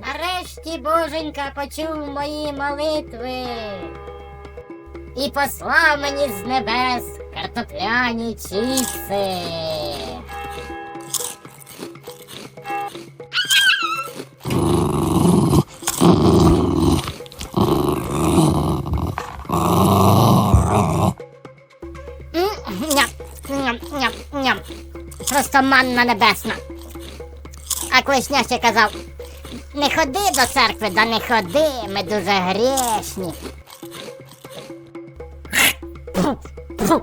Нарешті боженька почув мої молитви і послав мені з небес картопляні чіпси. М, Ням, ням, ням, ням. Просто манна небесна. А Клишня ще казав, не ходи до церкви, да не ходи, ми дуже грішні. Фу, фу,